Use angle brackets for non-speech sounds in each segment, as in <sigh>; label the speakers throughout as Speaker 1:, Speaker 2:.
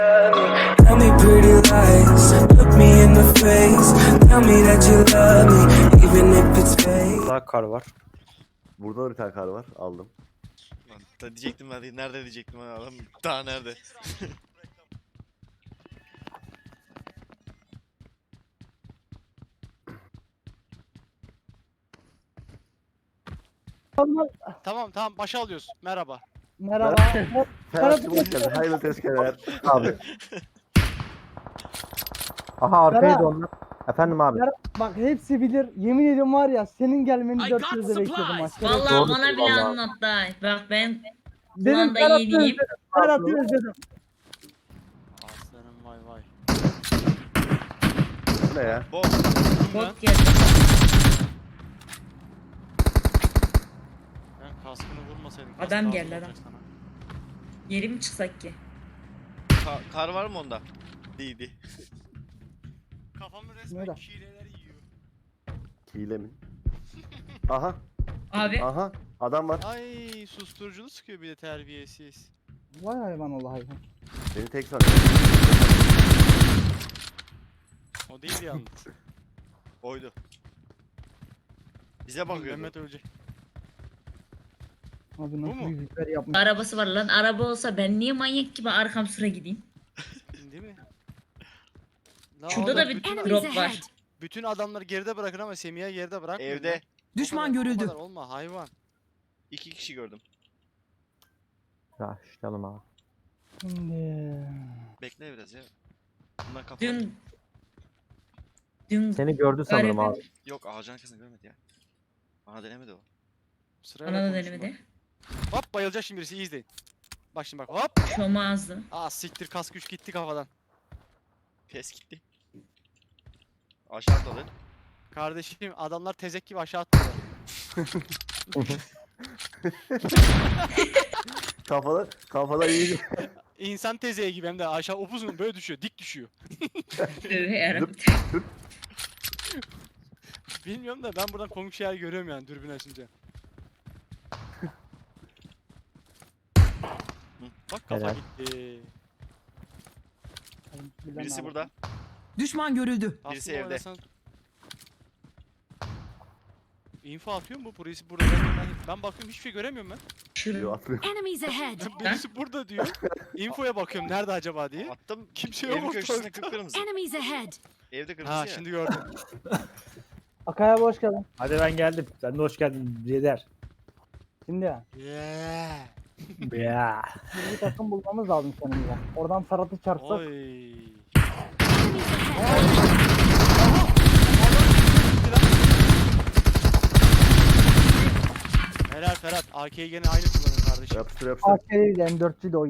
Speaker 1: Tell me pretty lies, look me in the face. Tell me that you love me, even if it's fake.
Speaker 2: Daha kar var.
Speaker 3: Burada da bir tane kar var. Aldım.
Speaker 4: Lan da diyecektim ben nerede diyecektim ben adam daha nerede?
Speaker 5: Tamam tamam başa alıyoruz. Merhaba.
Speaker 6: Merhaba.
Speaker 3: Ferhat'cığım hoş geldin. Hayırlı tezkereler.
Speaker 2: Abi. <laughs> Aha arkaya
Speaker 6: Ferhat.
Speaker 2: onlar. Efendim abi.
Speaker 6: Ferhat, Bak hepsi bilir. Yemin ediyorum var ya senin gelmeni dört gözle bekliyordum aşkım.
Speaker 7: Vallahi
Speaker 2: Doğru
Speaker 7: bana bile
Speaker 2: vallahi.
Speaker 7: anlattı. ha. Bak ben
Speaker 6: Dedim
Speaker 7: Ulan da
Speaker 6: Ferhat'ı
Speaker 7: yeniyim.
Speaker 6: özledim. Ferhat'ı özledim.
Speaker 5: Aslanım vay vay.
Speaker 3: Bu ne ya?
Speaker 4: Bot.
Speaker 7: bot geldi.
Speaker 5: Kaskını vurmasaydım.
Speaker 7: Adam
Speaker 5: kask
Speaker 7: geldi, adam.
Speaker 5: sana.
Speaker 7: Geri mi çıksak ki?
Speaker 4: Ka- kar var mı onda? Değildi.
Speaker 5: Kafamı resmen
Speaker 6: da?
Speaker 5: şileler yiyor.
Speaker 3: Hile mi? <laughs> Aha.
Speaker 7: Abi
Speaker 3: Aha. Adam var.
Speaker 5: Ay susturuculu sıkıyor bir de terbiyesiz.
Speaker 6: Vay hayvan Allah hayvan.
Speaker 3: Beni tek sanıyor. <laughs>
Speaker 5: O değil yalnız.
Speaker 4: Oydu. Bize bakıyordu.
Speaker 5: Mehmet ölecek.
Speaker 6: Abi nasıl
Speaker 5: mu?
Speaker 6: biber yapmış.
Speaker 7: arabası var lan. Araba olsa ben niye manyak gibi arkam sıra gideyim?
Speaker 5: Değil mi? La
Speaker 7: Şurada da bir
Speaker 5: bütün,
Speaker 7: drop var.
Speaker 5: bütün adamları geride bırakın ama Semih'i geride bırakmayın.
Speaker 4: Evde
Speaker 8: Düşman görüldü.
Speaker 5: kadar olma hayvan.
Speaker 4: iki kişi gördüm.
Speaker 2: Ya şişelim abi.
Speaker 6: Şimdi.
Speaker 4: Bekle biraz ya. Bunlar kafa.
Speaker 7: Dün Dün
Speaker 2: Seni gördü sanırım
Speaker 7: Garibi.
Speaker 2: abi.
Speaker 4: Yok ağacın arkasını görmedi ya. Bana denemedi o.
Speaker 5: Sırayla
Speaker 7: bana da
Speaker 5: konuşun
Speaker 7: denemedi.
Speaker 5: Hop bayılacak şimdi birisi iyi izleyin. Bak şimdi bak hop.
Speaker 7: Şoma azdı.
Speaker 5: Aa siktir kask güç gitti kafadan.
Speaker 4: Pes gitti. Aşağı atladı.
Speaker 5: Kardeşim adamlar tezek gibi aşağı attılar. <laughs>
Speaker 3: Kafada, kafada iyi.
Speaker 5: İnsan tezeği gibi hem de aşağı upuzun böyle düşüyor dik düşüyor.
Speaker 7: Yarabbim.
Speaker 5: Bilmiyorum da ben buradan komik şeyler görüyorum yani dürbün açınca. Bak kafa
Speaker 2: Helal.
Speaker 5: gitti.
Speaker 4: Birisi burada.
Speaker 8: Düşman görüldü.
Speaker 4: Birisi evde.
Speaker 5: oynasan- Info atıyor mu? Birisi burada. Ben, ben bakıyorum hiçbir şey göremiyorum ben.
Speaker 7: Şurada.
Speaker 3: Yo, atmıyor.
Speaker 9: Enemies ahead! <laughs>
Speaker 5: Birisi burada diyor. Infoya bakıyorum nerede acaba diye.
Speaker 4: Attım.
Speaker 5: Kimse
Speaker 4: Evin
Speaker 5: yok
Speaker 4: köşesinde
Speaker 5: ortalıkta.
Speaker 4: kıpkırmızı.
Speaker 9: Enemies ahead!
Speaker 4: Evde kırmızı
Speaker 5: Ha
Speaker 4: ya.
Speaker 5: şimdi gördüm. <laughs>
Speaker 6: Akay abi hoş geldin.
Speaker 2: Hadi ben geldim. Sen de hoş geldin birader.
Speaker 6: Şimdi ya.
Speaker 5: Yeah.
Speaker 2: Ya.
Speaker 6: Bir takım bulmamız lazım kendimize. Oradan Ferhat'ı çarpsak.
Speaker 5: Oy. Helal Ferhat. AK'yi gene aynı kullanın kardeşim.
Speaker 3: Yapıştır yapıştır.
Speaker 6: AK'yi de M4'cü de o.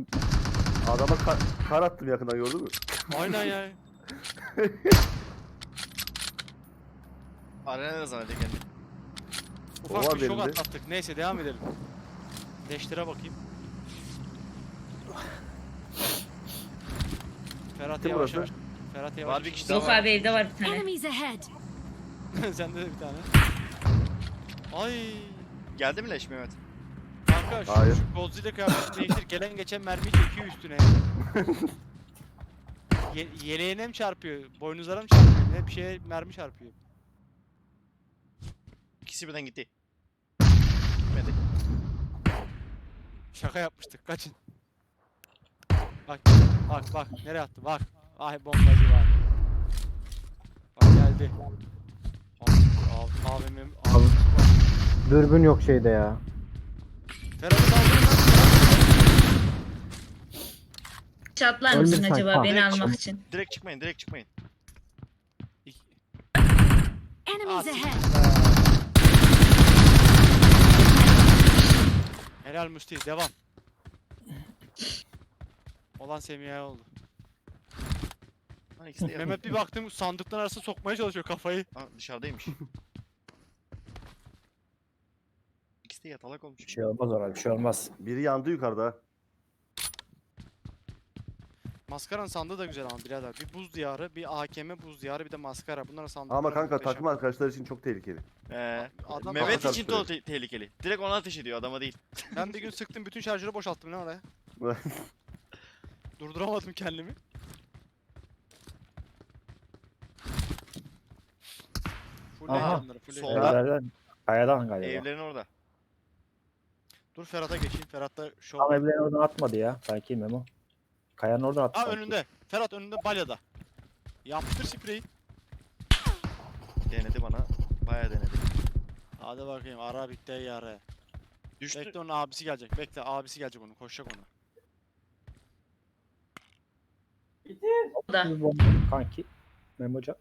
Speaker 3: Adama kar, kar attım yakından gördün mü?
Speaker 5: Aynen ya.
Speaker 4: Arena da zannediyor kendini.
Speaker 5: Ufak
Speaker 3: Oha
Speaker 5: bir şok
Speaker 3: benim de.
Speaker 5: atlattık. Neyse devam edelim. Deştire bakayım. Ferhat
Speaker 3: Bitti
Speaker 5: yavaş
Speaker 3: burası.
Speaker 5: yavaş. Ferhat yavaş.
Speaker 4: Var bir kişi daha
Speaker 7: Yok abi evde var bir tane.
Speaker 9: Enemies ahead! <laughs>
Speaker 5: Sende de bir tane. Ay.
Speaker 4: Geldi mi leş Mehmet?
Speaker 5: Kanka şu,
Speaker 3: Hayır.
Speaker 5: şu Godzilla kıyafetini değiştir. Gelen geçen mermi çekiyor üstüne. <laughs> Ye yeleğine mi çarpıyor? Boynuzlara mı çarpıyor? Ne bir şeye mermi çarpıyor.
Speaker 4: İkisi birden gitti.
Speaker 5: Şaka yapmıştık. Kaçın. Bak bak bak nereye attı bak. Ay bombacı var. Bak geldi. AVM'm
Speaker 2: Al. Dürbün yok şeyde ya.
Speaker 5: Ferhat'ı kaldırın lan.
Speaker 7: Çatlar mısın acaba
Speaker 2: kalk.
Speaker 7: beni almak için?
Speaker 4: Direkt çıkmayın, direkt çıkmayın.
Speaker 9: Enemies
Speaker 5: Ah,
Speaker 9: ahead!
Speaker 5: Helal Musti devam. Olan Semih'e oldu.
Speaker 4: Ha ikisi de
Speaker 5: Mehmet bir baktım sandıktan arasına sokmaya çalışıyor kafayı.
Speaker 4: Ha, dışarıdaymış. İkisi de yatalak olmuş.
Speaker 2: Bir şey olmaz orada bir şey olmaz.
Speaker 3: Biri yandı yukarıda. Ha.
Speaker 5: Maskaranın sandığı da güzel ama birader. Bir buz diyarı, bir AKM buz diyarı, bir de maskara. Bunların sandıkları
Speaker 3: Ama kanka
Speaker 5: muhteşem.
Speaker 3: takım arkadaşlar için çok tehlikeli.
Speaker 4: Ee,
Speaker 5: Adam
Speaker 4: Mehmet
Speaker 3: Adam
Speaker 4: için de te- tehlikeli. Direkt ona ateş ediyor adama değil. <laughs>
Speaker 5: Ben bir gün sıktım bütün şarjörü boşalttım ne oraya. <laughs> Durduramadım kendimi. Full
Speaker 2: Aha.
Speaker 5: onları, full
Speaker 4: Solda.
Speaker 2: Evlerden, kayadan galiba.
Speaker 4: Evlerin orada.
Speaker 5: Dur Ferhat'a geçeyim. Ferhat'ta şov.
Speaker 2: Ama evlerin oradan atmadı ya. Belki Memo. Kayanın oradan attı.
Speaker 5: Aa
Speaker 2: sanki.
Speaker 5: önünde. Ferhat önünde balyada. Yaptır spreyi.
Speaker 4: Denedi bana. Bayağı denedi.
Speaker 5: Hadi bakayım ara bitti yare.
Speaker 4: Düştü.
Speaker 5: Bekle onun abisi gelecek. Bekle abisi gelecek onun. Koşacak ona.
Speaker 7: Da.
Speaker 2: Kanki. Memoca.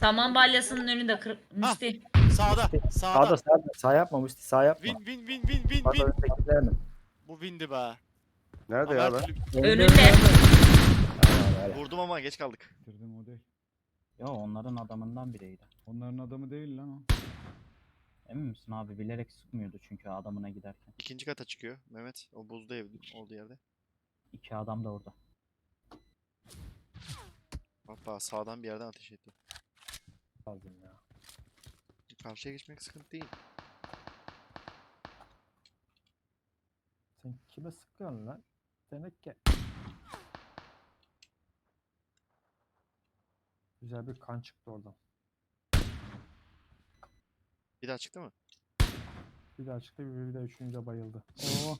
Speaker 7: Saman balyasının önünde kır... Müsti.
Speaker 5: Sağda.
Speaker 2: Sağda
Speaker 5: Sağda.
Speaker 2: sağda. Sağ yapmamıştı. Sağ yapma.
Speaker 5: Win win win win win win.
Speaker 2: önündekiler mi?
Speaker 5: Bu win'di be.
Speaker 3: Nerede ya lan?
Speaker 7: Önünde.
Speaker 4: Vurdum ama geç kaldık.
Speaker 8: Bitirdim o değil.
Speaker 10: Ya onların adamından biriydi.
Speaker 8: Onların adamı değil lan o.
Speaker 10: Emin misin abi bilerek sıkmıyordu çünkü adamına giderken.
Speaker 4: İkinci kata çıkıyor Mehmet. O buzda ev olduğu yerde.
Speaker 10: İki adam da orada.
Speaker 4: Hoppa sağdan bir yerden ateş etti.
Speaker 2: Lazım ya.
Speaker 4: Karşıya geçmek sıkıntı değil.
Speaker 2: Sen kime sıkıyorsun lan? Demek ki. Güzel bir kan çıktı oradan.
Speaker 4: Bir daha çıktı mı?
Speaker 2: Bir daha çıktı bir, bir de üçüncü bayıldı. Oo.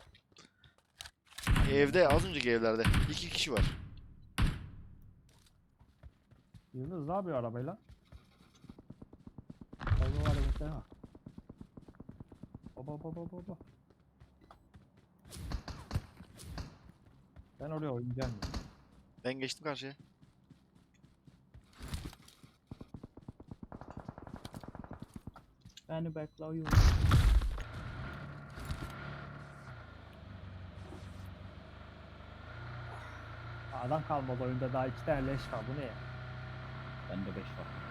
Speaker 4: Evde az önceki evlerde. iki kişi var.
Speaker 2: Yıldız ne yapıyor arabayla? Baba hareketler ha. Baba baba baba. Ben oraya oynayacağım. ya.
Speaker 4: Ben geçtim karşıya.
Speaker 10: Beni bekliyor.
Speaker 2: Adam kalmadı oyunda daha iki tane leş var bu ne ya?
Speaker 10: Bende 5 var.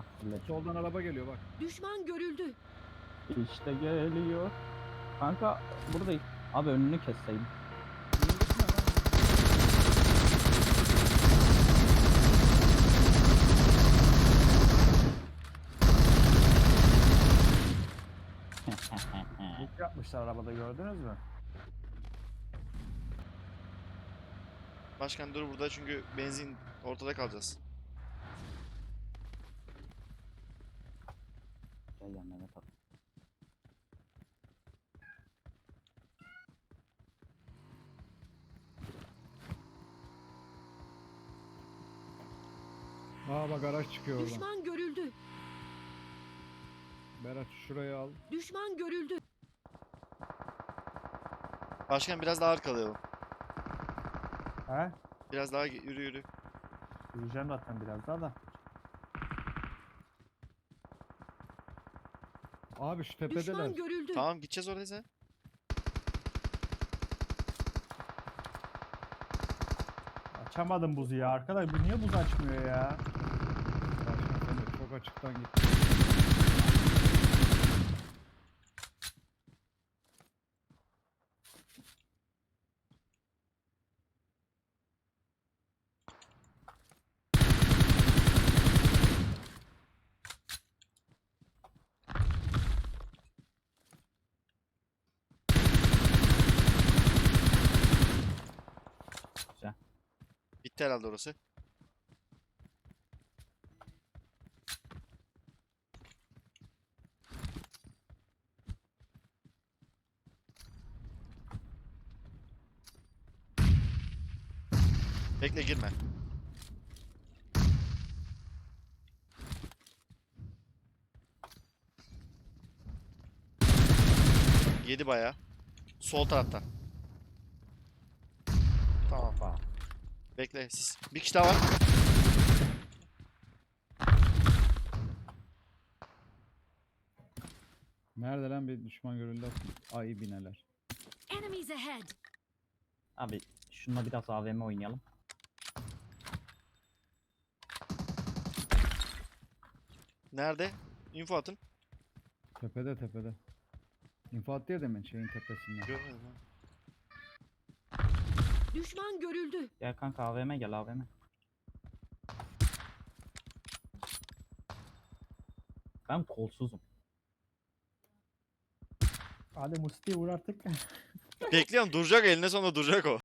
Speaker 10: Ah.
Speaker 8: Soldan araba geliyor bak.
Speaker 9: Düşman görüldü.
Speaker 10: İşte geliyor. Kanka buradayım. Abi önünü kesseydim. <laughs>
Speaker 2: Yük yapmışlar arabada gördünüz mü?
Speaker 4: Başkan dur burada çünkü benzin ortada kalacağız.
Speaker 10: Gel yan Mehmet abi.
Speaker 8: Aa bak araç çıkıyor oradan.
Speaker 9: Düşman görüldü.
Speaker 8: Berat şurayı al.
Speaker 9: Düşman görüldü.
Speaker 4: Başkan biraz daha arkalayalım.
Speaker 2: He?
Speaker 4: Biraz daha yürü yürü.
Speaker 2: Yürüyeceğim zaten biraz daha da.
Speaker 8: Abi şu tepedeler.
Speaker 9: Düşman görüldü.
Speaker 4: Tamam gideceğiz oraya sen.
Speaker 2: Açamadım buzu ya arkadaş bu niye buz açmıyor ya?
Speaker 8: Çok açıktan git.
Speaker 4: Bitti herhalde orası. Bekle girme. Yedi baya. Sol tarafta. Tamam. Bekle siz. Bir kişi daha var.
Speaker 8: Nerede lan bir düşman görüldü. Ay bineler.
Speaker 9: Enemies ahead.
Speaker 10: Abi şununla biraz AVM oynayalım.
Speaker 4: Nerede? Info atın.
Speaker 8: Tepede tepede. İnfo attı ya demin şeyin tepesinden.
Speaker 4: Görmedim lan.
Speaker 9: Düşman görüldü.
Speaker 10: Gel kanka AVM gel AVM. Ben kolsuzum.
Speaker 2: Hadi Musti vur artık.
Speaker 4: Bekliyorum duracak eline sonunda duracak o.